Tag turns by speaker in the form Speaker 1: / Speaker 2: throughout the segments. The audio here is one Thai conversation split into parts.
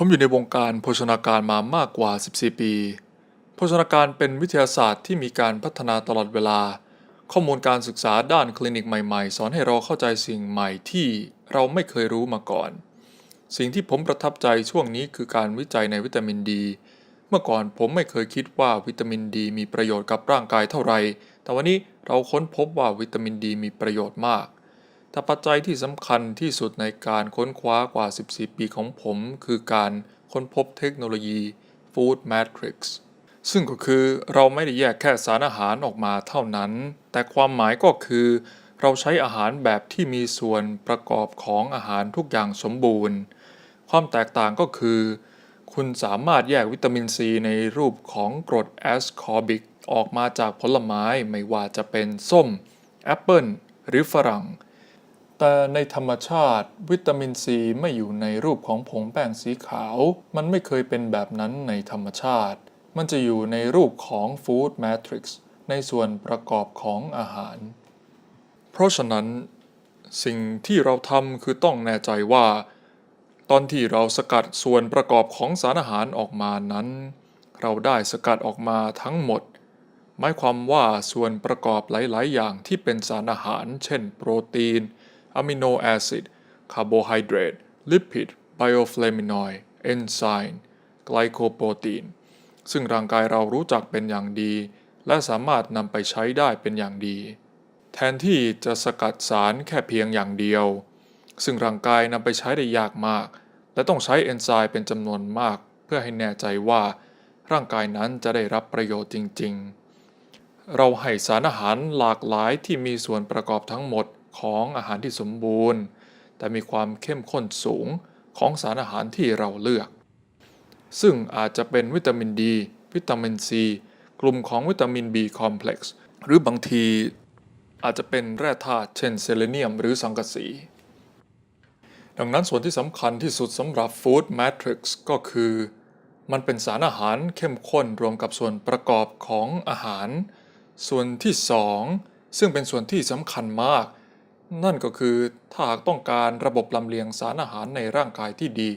Speaker 1: ผมอยู่ในวงการโภชนาการมามากกว่า 14 ปี โภชนาการเป็นวิทยาศาสตร์ที่มีการพัฒนาตลอดเวลา ข้อมูลการศึกษาด้านคลินิกใหม่ๆ สอนให้เราเข้าใจสิ่งใหม่ที่เราไม่เคยรู้มาก่อน สิ่งที่ผมประทับใจช่วงนี้คือการวิจัยในวิตามินดี เมื่อก่อนผมไม่เคยคิดว่าวิตามินดีมีประโยชน์กับร่างกายเท่าไหร่ แต่วันนี้เราค้นพบว่าวิตามินดีมีประโยชน์มาก แต่ปัจจัยที่สำคัญที่สุดในการค้นคว้ากว่า 14 ปีของผม คือการค้นพบเทคโนโลยี Food Matrix ซึ่งก็คือเราไม่ได้แยกแค่สารอาหารออกมาเท่านั้น แต่ความหมายก็คือ เราใช้อาหารแบบที่มีส่วนประกอบของอาหารทุกอย่างสมบูรณ์ ความแตกต่างก็คือ คุณสามารถแยกวิตามินซีในรูปของกรดแอสคอร์บิกออกมาจากผลไม้ไม่ว่าจะเป็นส้ม แอปเปิลหรือฝรั่ง แต่ในธรรมชาติ วิตามินซีไม่อยู่ในรูปของผงแป้งสีขาว มันไม่เคยเป็นแบบนั้นในธรรมชาติ มันจะอยู่ในรูปของฟู้ดแมทริกซ์ในส่วนประกอบของอาหาร เพราะฉะนั้น สิ่งที่เราทำคือต้องแน่ใจว่า ตอนที่เราสกัดส่วนประกอบของสารอาหารออกมานั้น เราได้สกัดออกมาทั้งหมด หมายความว่าส่วนประกอบหลาย ๆ อย่างที่เป็นสารอาหาร เช่น โปรตีน อะมิโนแอซิดคาร์โบไฮเดรตลิปิดไบโอฟลมินอยด์เอนไซม์ไกลโคโปรตีนซึ่งร่างกายเรารู้จักเป็นอย่างดี และสามารถนำไปใช้ได้เป็นอย่างดี แทนที่จะสกัดสารแค่เพียงอย่างเดียว ซึ่งร่างกายนำไปใช้ได้ยากมาก และต้องใช้เอนไซม์เป็นจำนวนมาก เพื่อให้แน่ใจว่า ร่างกายนั้นจะได้รับประโยชน์จริง ๆ เราให้สารอาหารหลากหลายที่มีส่วนประกอบทั้งหมด ของอาหารที่สมบูรณ์ แต่มีความเข้มข้นสูงของสารอาหารที่เราเลือก ซึ่งอาจจะเป็นวิตามินดี วิตามินซี กลุ่มของวิตามิน B คอมเพล็กซ์หรือบางทีอาจจะเป็นแร่ธาตุเช่นเซเลเนียมหรือสังกะสี ดังนั้นส่วนที่สำคัญที่สุดสำหรับ Food Matrix ก็คือ มันเป็นสารอาหารเข้มข้นรวมกับส่วนประกอบของอาหาร ส่วนที่ 2 ซึ่งเป็นส่วนที่สำคัญมาก นั่นก็คือถ้าหากต้องการระบบลำเลียงสารอาหารในร่างกายที่ดี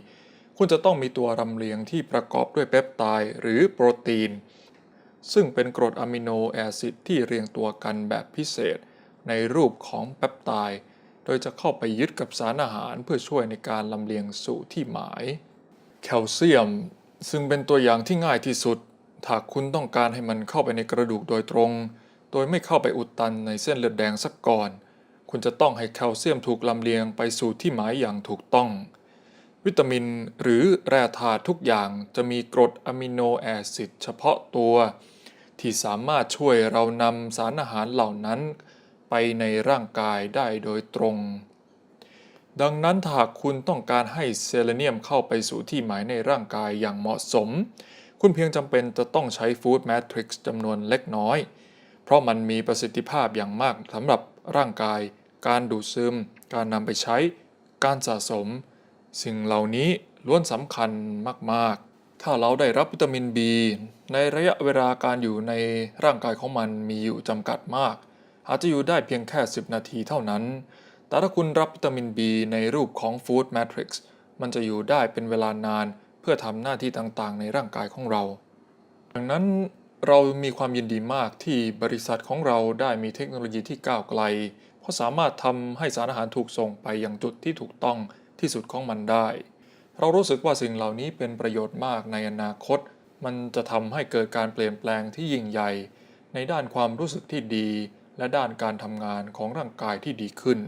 Speaker 1: คุณจะต้องมีตัวลำเลียงที่ประกอบด้วยเปปไทด์หรือโปรตีน ซึ่งเป็นกรดอะมิโนแอซิดที่เรียงตัวกันแบบพิเศษ ในรูปของเปปไทด์โดยจะเข้าไปยึดกับสารอาหารเพื่อช่วยในการลำเลียงสู่ที่หมาย แคลเซียม ซึ่งเป็นตัวอย่างที่ง่ายที่สุดถ้าคุณต้องการให้มันเข้าไปในกระดูกโดยตรง โดยไม่เข้าไปอุดตันในเส้นเลือดแดงสักก่อน คุณจะต้องให้แคลเซียมถูกลำเลียงไปสู่ที่หมายอย่างถูกต้อง วิตามินหรือแร่ธาตุทุกอย่างจะมีกรดอะมิโนแอซิดเฉพาะตัว ที่สามารถช่วยเรานำสารอาหารเหล่านั้น ไปในร่างกายได้โดยตรง ดังนั้นถ้าหากคุณต้องการให้เซเลเนียมเข้าไปสู่ที่หมายในร่างกายอย่างเหมาะสม คุณเพียงจำเป็นจะต้องใช้ฟู้ดแมทริกซ์จำนวนเล็กน้อย เพราะมันมีประสิทธิภาพอย่างมากสำหรับร่างกาย การดูดซึม การนำไปใช้ การสะสม สิ่งเหล่านี้ล้วนสำคัญมาก ๆ ถ้าเราได้รับวิตามิน B ในระยะเวลาการอยู่ในร่างกายของมันมีอยู่จำกัดมาก อาจจะอยู่ได้เพียงแค่ 10 นาทีเท่านั้น แต่ถ้าคุณรับวิตามิน B ในรูปของ Food Matrix มันจะอยู่ได้เป็นเวลานาน เพื่อทำหน้าที่ต่างๆ ในร่างกายของเรา ดังนั้นเรามีความยินดีมากที่บริษัทของเราได้มีเทคโนโลยีที่ก้าวไกล เพราะสามารถทำให้สารอาหารถูกส่งไปยังจุดที่ถูกต้องที่สุดของมันได้ เรารู้สึกว่าสิ่งเหล่านี้เป็นประโยชน์มากในอนาคต มันจะทำให้เกิดการเปลี่ยนแปลงที่ยิ่งใหญ่ ในด้านความรู้สึกที่ดี และด้านการทำงานของร่างกายที่ดีขึ้น